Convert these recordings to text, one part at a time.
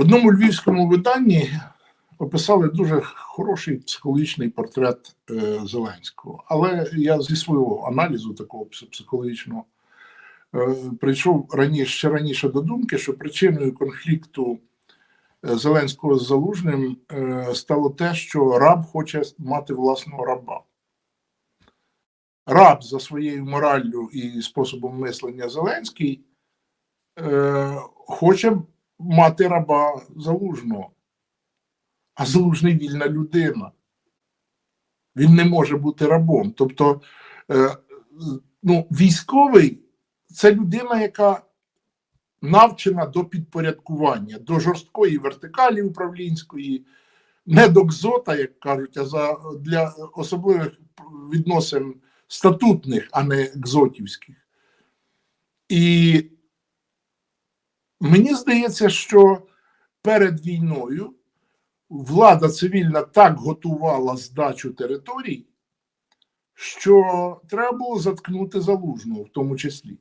В одному львівському виданні описали дуже хороший психологічний портрет е, Зеленського. Але я зі свого аналізу такого психологічного е, прийшов раніше, ще раніше до думки, що причиною конфлікту е, Зеленського з Залужним стало те, що раб хоче мати власного раба. Раб за своєю мораллю і способом мислення Зеленський хоче мати раба залужного. А залужний вільна людина. Він не може бути рабом. Тобто, е, ну, військовий це людина, яка навчена до підпорядкування, до жорсткої вертикалі управлінської, не до кзота, як кажуть, а за, для особливих відносин статутних, а не екзотівських. І мені здається, що перед війною влада цивільна так готувала здачу територій, що треба було заткнути залужного в тому числі.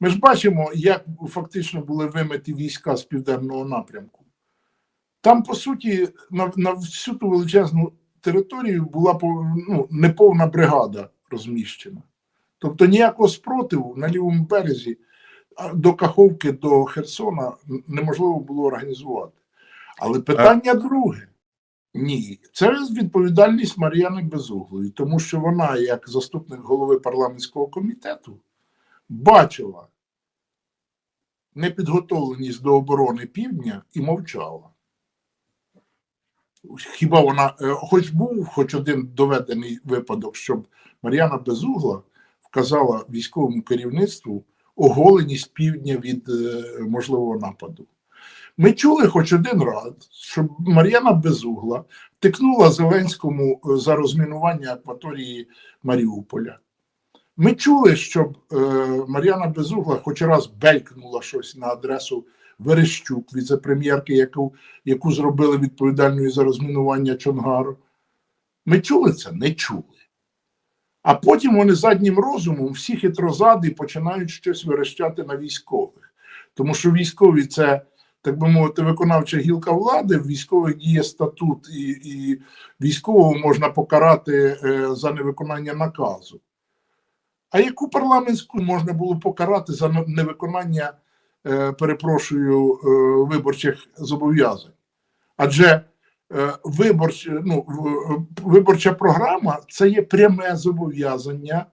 Ми ж бачимо, як фактично були вимиті війська з південного напрямку. Там, по суті, на, на всю ту величезну територію була ну, неповна бригада розміщена. Тобто ніякого спротиву на лівому березі до Каховки, до Херсона неможливо було організувати. Але питання друге. Ні, це відповідальність Мар'яни Безуглої, тому що вона, як заступник голови парламентського комітету, бачила непідготовленість до оборони півдня і мовчала. Хіба вона, е, хоч був хоч один доведений випадок, щоб Мар'яна Безугла вказала військовому керівництву оголеність півдня від е, можливого нападу. Ми чули хоч один раз, щоб Мар'яна Безугла тикнула Зеленському е, за розмінування акваторії Маріуполя. Ми чули, щоб е, Мар'яна Безугла хоч раз белькнула щось на адресу Верещук, віце-прем'єрки, яку, яку зробили відповідальною за розмінування Чонгару. Ми чули це? Не чули. А потім вони заднім розумом всі хитрозади починають щось верещати на військових. Тому що військові це, так би мовити, виконавча гілка влади, в військових діє статут, і, і військового можна покарати е, за невиконання наказу. А яку парламентську можна було покарати за невиконання, е, перепрошую, е, виборчих зобов'язань? Адже виборч, ну, виборча програма це є пряме зобов'язання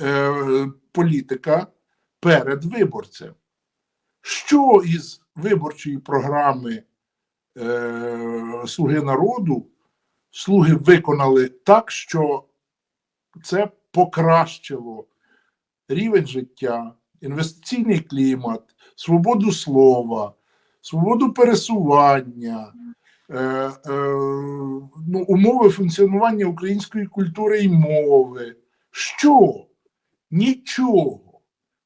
е, політика перед виборцем. Що із виборчої програми е, Слуги народу слуги виконали так, що це покращило рівень життя, інвестиційний клімат, свободу слова, свободу пересування, е, е, ну, умови функціонування української культури і мови. Що? Нічого.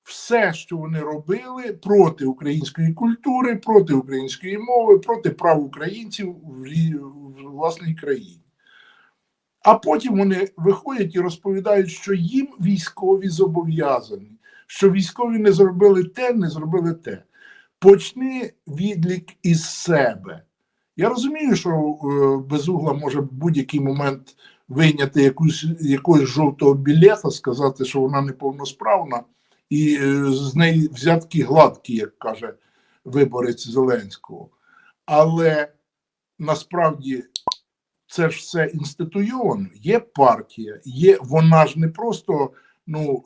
Все, що вони робили проти української культури, проти української мови, проти прав українців в, в власній країні. А потім вони виходять і розповідають, що їм військові зобов'язані, що військові не зробили те, не зробили те. Почни відлік із себе. Я розумію, що е, безугла може в будь-який момент вийняти якусь якогось жовтого білета, сказати, що вона неповносправна, і е, з неї взятки гладкі, як каже виборець Зеленського. Але насправді це ж все інституйовано. Є партія, є вона ж не просто, ну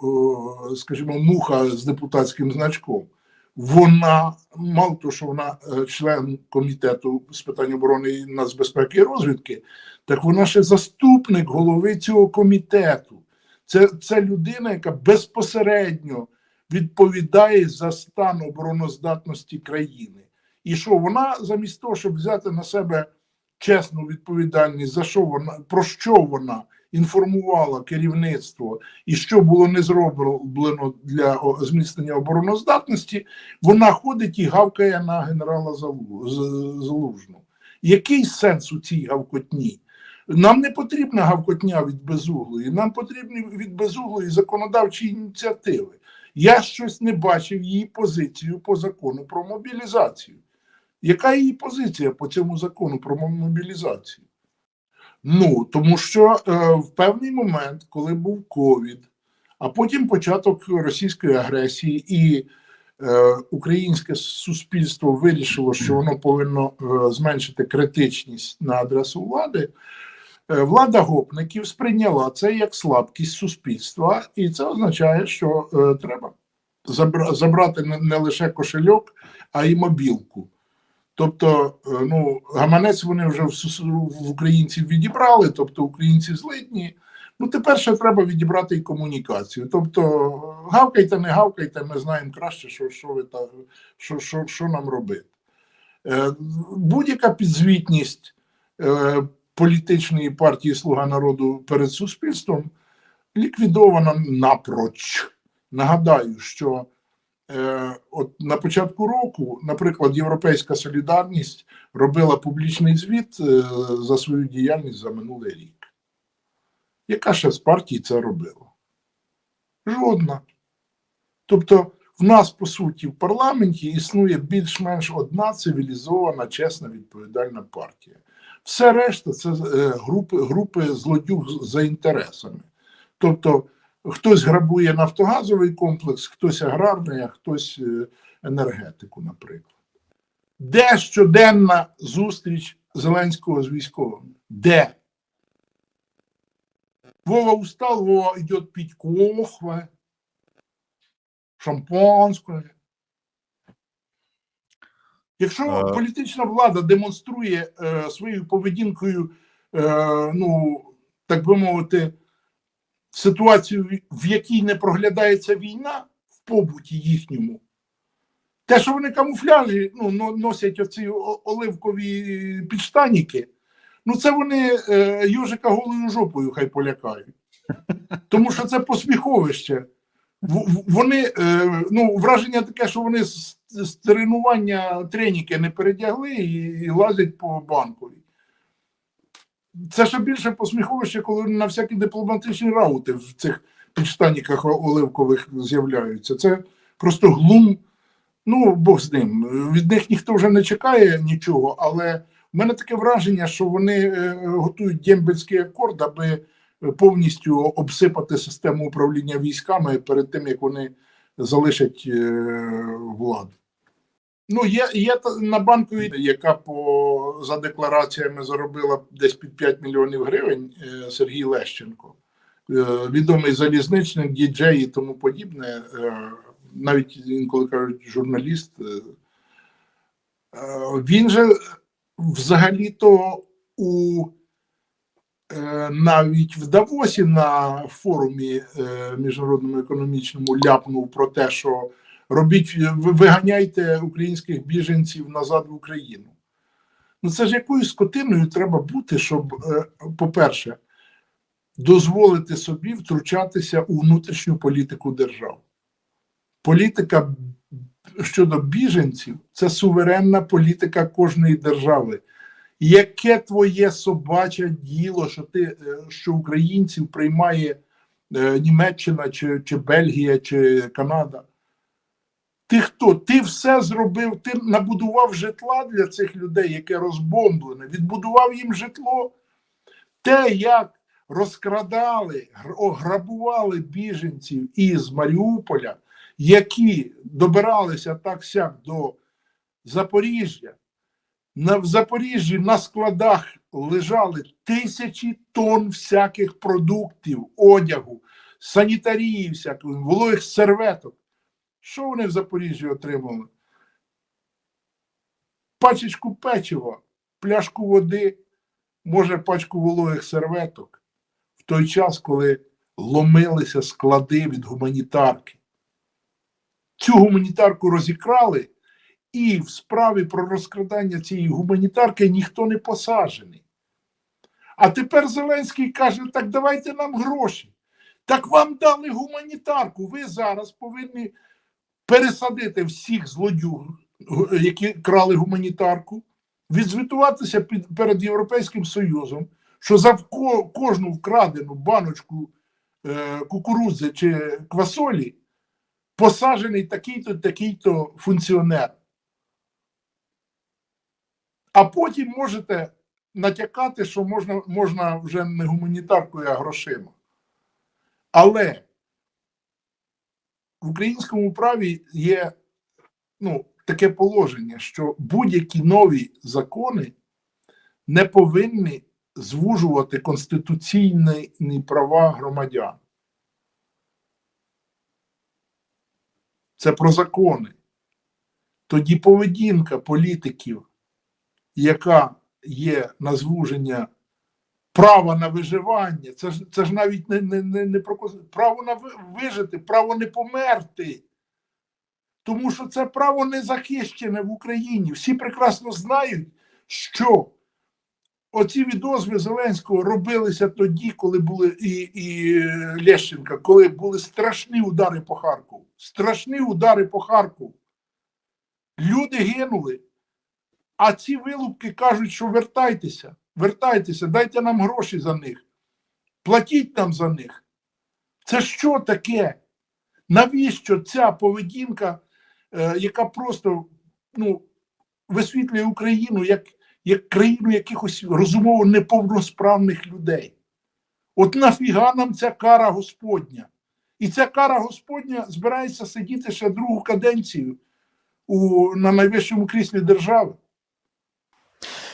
е, скажімо, муха з депутатським значком. Вона мало того, що вона е, член комітету з питань оборони і нацбезпеки і розвідки, так вона ще заступник голови цього комітету. Це, це людина, яка безпосередньо відповідає за стан обороноздатності країни. І що вона замість того, щоб взяти на себе чесну відповідальність, за що вона про що вона інформувала керівництво і що було не зроблено для зміцнення обороноздатності, вона ходить і гавкає на генерала Залу- З- Залужного. Який сенс у цій гавкотні? Нам не потрібна гавкотня від безуглої, нам потрібні від безуглої законодавчі ініціативи. Я щось не бачив її позицію по закону про мобілізацію. Яка її позиція по цьому закону про мобілізацію? Ну, тому що е, в певний момент, коли був ковід, а потім початок російської агресії, і е, українське суспільство вирішило, що воно повинно е, зменшити критичність на адресу влади. Е, Влада гопників сприйняла це як слабкість суспільства, і це означає, що е, треба забра- забрати не, лише кошельок, а й мобілку. Тобто, е, ну, гаманець вони вже в, в українців відібрали, тобто українці злидні. Ну, тепер ще треба відібрати і комунікацію. Тобто, гавкайте, не гавкайте, ми знаємо краще, що, що, ви та, що, що, що нам робити. Е, Будь-яка підзвітність е, політичної партії Слуга народу перед суспільством ліквідована напроч. Нагадаю, що е, от на початку року, наприклад, Європейська Солідарність робила публічний звіт е, за свою діяльність за минулий рік. Яка ще з партій це робила? Жодна. Тобто, в нас, по суті, в парламенті існує більш-менш одна цивілізована, чесна, відповідальна партія. Все решта це е, групи, групи злодюг за інтересами. Тобто, хтось грабує нафтогазовий комплекс, хтось аграрний, а хтось е, енергетику, наприклад. Де щоденна зустріч Зеленського з військовими? Де? Вова устал, Вова идет пить кохве, шампанське. Якщо Е. політична влада демонструє е, своєю поведінкою, е, ну, так би мовити, ситуацію, в- якій не проглядається війна в побуті їхньому, те, що вони камуфляжі ну, носять оці оливкові підштаніки, ну це вони е, южика голою жопою хай полякають. Тому що це посміховище. Вони, е, ну, враження таке, що вони з, тренування треніки не передягли і, і лазять по банковій. Це ще більше посміховище, коли на всякі дипломатичні раути в цих підштаніках оливкових з'являються. Це просто глум. Ну, Бог з ним. Від них ніхто вже не чекає нічого, але в мене таке враження, що вони е, готують дембельський акорд, аби повністю обсипати систему управління військами перед тим, як вони залишать е, владу. Ну, є, є на банку, яка по за деклараціями заробила десь під 5 мільйонів гривень е, Сергій Лещенко, Е, відомий залізничник, діджей і тому подібне. Е, Навіть інколи кажуть, журналіст. Він же взагалі-то у навіть в Давосі на форумі міжнародному економічному ляпнув про те, що робіть, ви- виганяйте українських біженців назад в Україну. Ну це ж якою скотиною треба бути, щоб, е, по-перше, дозволити собі втручатися у внутрішню політику держав. Політика щодо біженців це суверенна політика кожної держави. Яке твоє собаче діло, що ти е, що українців приймає е, Німеччина чи, чи Бельгія чи Канада? Ти хто? Ти все зробив, ти набудував житла для цих людей, яке розбомблене, відбудував їм житло. Те, як розкрадали, ограбували біженців із Маріуполя, які добиралися так сяк до Запоріжжя. На, в Запоріжжі на складах лежали тисячі тонн всяких продуктів, одягу, санітарії, всякої, вологих серветок. Що вони в Запоріжжі отримали? Пачечку печива, пляшку води, може, пачку вологих серветок. В той час, коли ломилися склади від гуманітарки. Цю гуманітарку розікрали, і в справі про розкрадання цієї гуманітарки ніхто не посаджений. А тепер Зеленський каже: так давайте нам гроші. Так вам дали гуманітарку. Ви зараз повинні пересадити всіх злодюг, які крали гуманітарку, відзвітуватися під, перед Європейським Союзом, що за ко- кожну вкрадену баночку е, кукурудзи чи квасолі посаджений такий-то, такий-то функціонер. а потім можете натякати, що можна, можна вже не гуманітаркою, а грошима. Але в українському праві є ну, таке положення, що будь-які нові закони не повинні звужувати конституційні права громадян. Це про закони. Тоді поведінка політиків, яка є на звуження права на виживання, це ж, це ж навіть не, не, не, не про право на вижити, право не померти. Тому що це право не захищене в Україні. Всі прекрасно знають, що оці відозви Зеленського робилися тоді, коли були і, і Лещенка, коли були страшні удари по Харкову. Страшні удари по Харкову. Люди гинули. А ці вилупки кажуть, що вертайтеся, вертайтеся, дайте нам гроші за них, платіть нам за них. Це що таке? Навіщо ця поведінка, е, яка просто ну, висвітлює Україну як, як країну якихось розумово неповносправних людей? От нафіга нам ця кара Господня? І ця кара Господня збирається сидіти ще другу каденцію у, на найвищому кріслі держави.